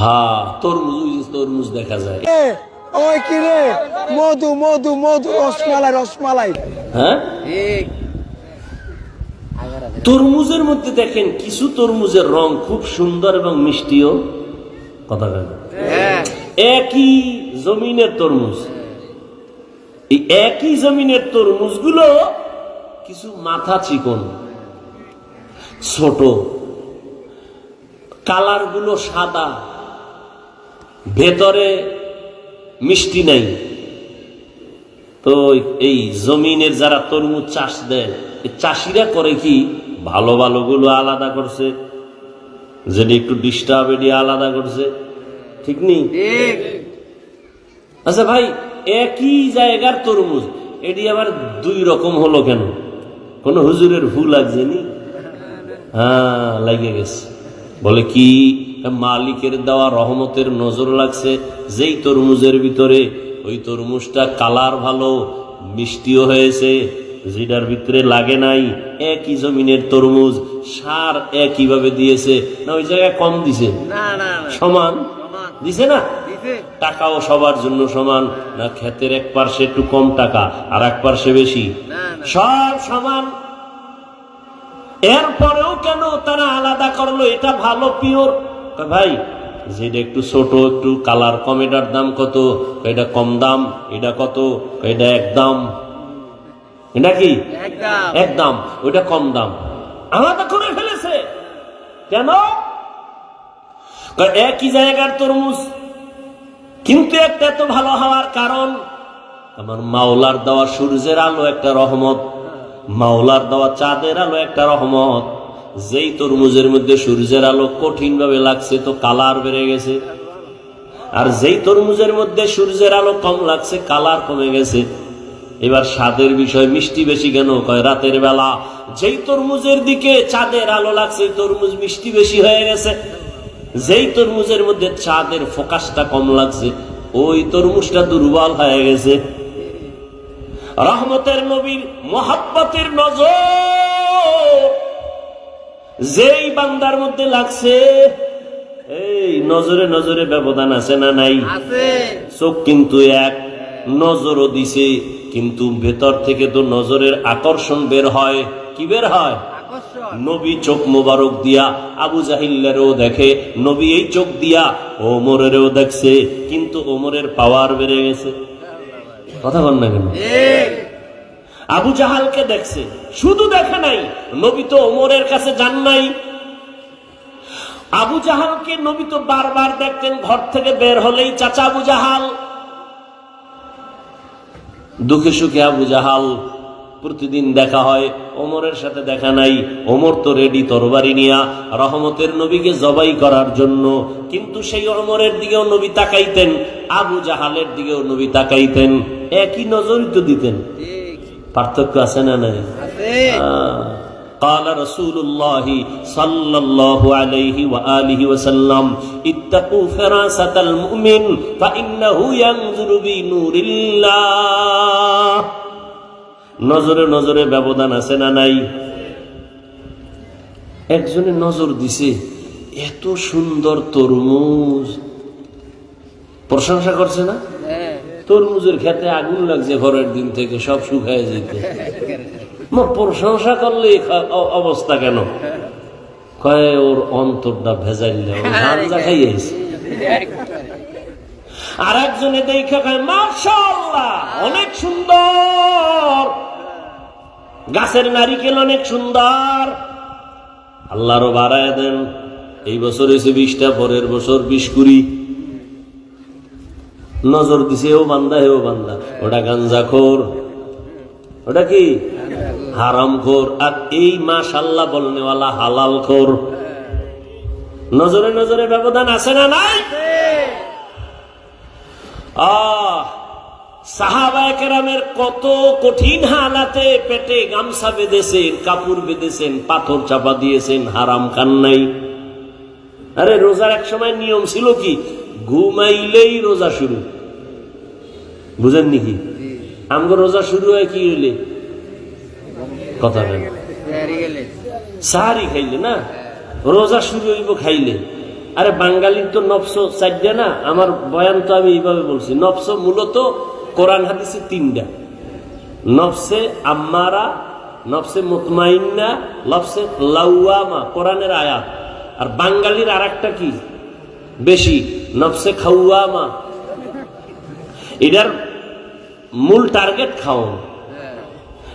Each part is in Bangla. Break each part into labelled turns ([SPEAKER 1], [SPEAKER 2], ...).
[SPEAKER 1] হ্যাঁ তরমুজ তরমুজ দেখা যায়।
[SPEAKER 2] ওই কি রে? মধু মধু মধু রসমালাই রসমালাই।
[SPEAKER 1] হ্যাঁ? তরমুজের মধ্যে দেখেন কিছু তরমুজের রং খুব সুন্দর এবং মিষ্টিও। কথা একই জমিনের তরমুজ। এই একই জমিনের তরমুজগুলো কিছু মাথা চিকন ছোট। কালারগুলো সাদা। ভেতরে মিষ্টি নাই। তো এই জমিনের যারা তরমুজ চাষ দেয় চাষিরা করে কি? ভালো ভালো গুলো আলাদা করছে যেটা একটু ডিস্টার্ব এটি আলাদা করছে। ঠিক নেই? আচ্ছা ভাই একই জায়গার তরমুজ এটি আবার দুই রকম হলো কেন? কোন হুজুরের ভুল লাগছে নি? হ্যাঁ লাগে গেছে। বলে কি মালিকের দেওয়া রহমতের নজর লাগছে যেই তরমুজের ভিতরে ওই তরমুজটা কালার ভালো মিষ্টিও হয়েছে যেটার ভিতরে লাগে নাই একই জমিনের তরমুজ সার একই ভাবে দিয়েছে। না ওই জায়গায় কম দিছে। সমান? দিছে না? টাকাও সবার জন্য সমান। না ক্ষেতের এক পার্শ্বে একটু কম টাকা আর এক পার্শ্বে বেশি। সব সমান। এরপরেও কেন তারা আলাদা করল এটা ভালো পিওর ভাই যেটা একটু ছোট একটু কালার কম এটার দাম কত? এটা কম দাম এটা কত? এটা এক দাম। এটা কি
[SPEAKER 3] একদম
[SPEAKER 1] এক দাম ওইটা কম দাম। আলাদা করে ফেলেছে। কেন? একই জায়গার তরমুজ। কিন্তু একটা এত ভালো হওয়ার কারণ আমার মাওলার দেওয়া সূর্যের আলো একটা রহমত মাওলার দেওয়া চাঁদের আলো একটা রহমত। যেই তরমুজের মধ্যে সূর্যের আলো কঠিন ভাবে লাগছে, তো কালার বেড়ে গেছে। আর যেই তরমুজের মধ্যে সূর্যের আলো কম লাগছে, কালার কমে গেছে। এবার স্বাদের বিষয়, মিষ্টি বেশি কেন? কয়, রাতের বেলা। যেই তরমুজের দিকে চাঁদের আলো লাগছে তরমুজ মিষ্টি বেশি হয়ে গেছে। যেই তরমুজের মধ্যে চাঁদের ফোকাসটা কম লাগছে, ওই তরমুজটা দুর্বল হয়ে গেছে। রহমতের নবীর মোহাব্বতের নজর যেই বান্দার মধ্যে লাগছে এই নজরে নজরে ব্যবধান আছে না নাই? চোখ কিন্তু এক নজরও দিছে কিন্তু ভেতর থেকে তো নজরের আকর্ষণ বের হয়। কি বের হয়? নবী চোখ মোবারক দিয়া আবু জাহিল্লারও দেখে নবী এই চোখ দিয়া ওমরেরও দেখছে কিন্তু ওমরের পাওয়ার বেড়ে গেছে। কথা বল না কেন? আবু জাহালকে দেখছে। শুধু দেখে নাই, নবী তো ওমরের কাছে যান নাই। আবু জাহালকে নবী তো বারবার দেখতেন, ঘর থেকে বের হলেই চাচা আবু জাহাল। দুঃখে সুখে আবু জাহাল প্রতিদিন দেখা হয়, ওমরের সাথে দেখা নাই। ওমর তো রেডি তরবারি নিয়া রহমতের নবীকে জবাই করার জন্য, কিন্তু সেই ওমরের দিকেও নবী তাকাইতেন, আবু জাহালের দিকেও নবী তাকাইতেন, একই নজরই তো দিতেন। পার্থক্য আছে না নাই
[SPEAKER 3] আছে
[SPEAKER 1] قال رسول الله صلى الله عليه وآله وسلم اتقوا فراسة المؤمن فإنه ينظر بنور الله নজরে নজরে ব্যবধান আছে না নাই একজনে নজর দিছে এত সুন্দর তরমুজ প্রশংসা করছে না
[SPEAKER 3] হ্যাঁ
[SPEAKER 1] তরমুজের খেতে আগুন লাগছে ঘরের দিন থেকে, সব শুকায় যেতে। প্রশংসা করলে অবস্থা কেন? কয়, ওর অন্তরটা ভেজাইল গাঞ্জা খাইয়েছে আর একজনে দেখা কয়, মাশাআল্লাহ, অনেক সুন্দর। গাছের নারিকেল অনেক সুন্দর। আল্লাহরও বাড়ায় দেন, এই বছর এসে বিশটা, পরের বছর বিশ কুড়ি। নজর দিছে, ও বান্দা হেও বান্দা, ওটা গাঞ্জা খোর। ওটা কি? হারাম খোর। আর এই মাশাল্লাহ বলনেওয়ালা হালাল খোর। নজরে নজরে ব্যবধান আছে না নাই? কত কঠিন হালাতে পেটে গামছা বেঁধেছেন, কাপড় বেঁধেছেন, পাথর চাপা দিয়েছেন, হারাম খান নাই। আরে, রোজার এক সময় নিয়ম ছিল কি? ঘুমাইলেই রোজা শুরু। বুঝেন নাকি আমগো রোজা শুরু হয় কি হইলে? কথা বলেন। সাহারি খাইলে না? রোজা শুরু হইব খাইলে। আরে বাঙালির তো নফস চারটা না? আমার বয়ান তো আমি এইভাবে বলছি। নফস মূলত কোরআন হাদিসে তিনটা। নফসে আম্মারা নফসে মুতমাইন্না নফসে লাউয়ামা কোরআনের আয়াত। আর বাঙালির আর একটা কি? বেশি, নফসে খাউয়ামা এটার মূল টার্গেট খাওয়ান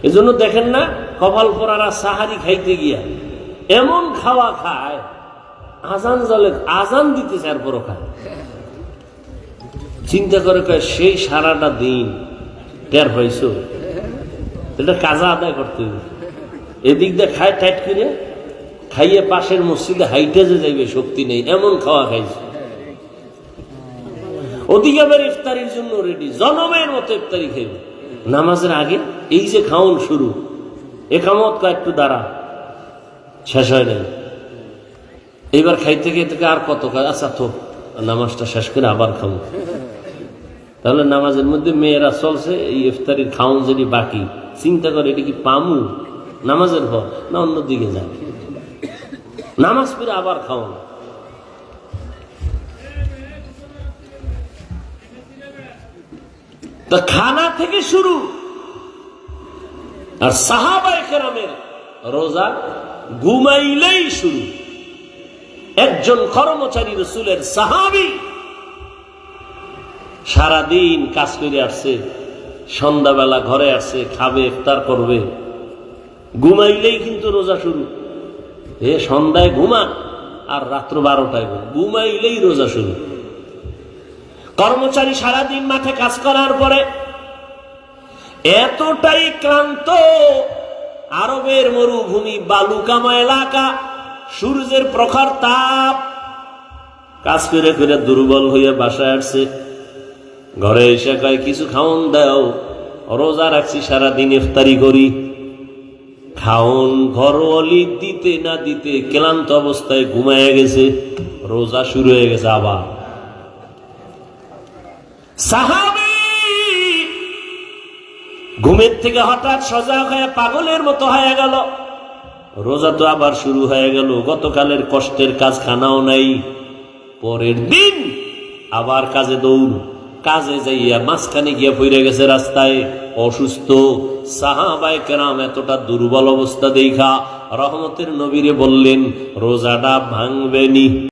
[SPEAKER 1] এজন্য দেখেন না, কপাল পরারা সাহারি খাইতে গিয়া এমন খাওয়া খায়, আজান জলে, আজান দিতে চার খায়। চিন্তা করে কয়, সেই সারাটা দিন টের পাইছো? এটা কাজা আদায় করতে হবে। এদিক দিয়ে খায় টাইট করে, খাইয়ে পাশের মসজিদে হাইটে যে যাইবে, শক্তি নেই, এমন খাওয়া খাইছে। ওদিকে ইফতারির জন্য রেডি জনমের মতো ইফতারি খাইবে নামাজের আগে এই যে খাওন শুরু একামত কয়েকটু দাঁড়া, শেষ হয় নাই। এবার খাইতে খাইতে আর কত কাজ আচ্ছা তো নামাজটা শেষ করে আবার খাব তাহলে নামাজের মধ্যে মেয়েরা চলছে, এই ইফতারির খাওন যদি বাকি, চিন্তা করে এটা কি পামু? নামাজের পর না অন্যদিকে যায়? নামাজ পড়ে আবার খাওয়ান তা খানা থেকে শুরু। আর সাহাবাই কেরামের রোজা ঘুমাইলেই শুরু। একজন কর্মচারী রসুলের সাহাবি সারাদিন কাজ করে আসছে, সন্ধ্যাবেলা ঘরে আসছে, খাবে, ইফতার করবে। ঘুমাইলেই কিন্তু রোজা শুরু। এ সন্ধ্যায় ঘুমা আর রাত্র বারোটায় ঘুমাইলেই রোজা শুরু। কর্মচারী সারাদিন মাঠে কাজ করার পরে এতটাই ক্লান্ত। আরবের মরুভূমি বালুকামা এলাকা সূর্যের প্রখর তাপ। কাজ করে করে দুর্বল হয়ে বাসায় আসছে। ঘরে এসে কয়, কিছু খাওন দাও, রোজা রাখছি, সারাদিন ইফতারি করি। খাওন ঘরওয়ালি দিতে না দিতে ক্লান্ত অবস্থায় ঘুমায় গেছে, রোজা শুরু হয়ে গেছে আবার। ঘুমের থেকে হঠাৎ সজাগ হয়ে পাগলের মতো হয়ে গেল। রোজা তো আবার শুরু হয়ে গেল, গতকালের কষ্টের কাজ খানাও নাই। পরের দিন আবার কাজে দৌড়, কাজে যাইয়া মাঝখানে গিয়ে পড়ে গেছে রাস্তায়। অসুস্থ সাহাবায় কেরাম এতটা দুর্বল অবস্থা দেখা, রহমতের নবীরে বললেন, রোজাটা ভাঙবেনি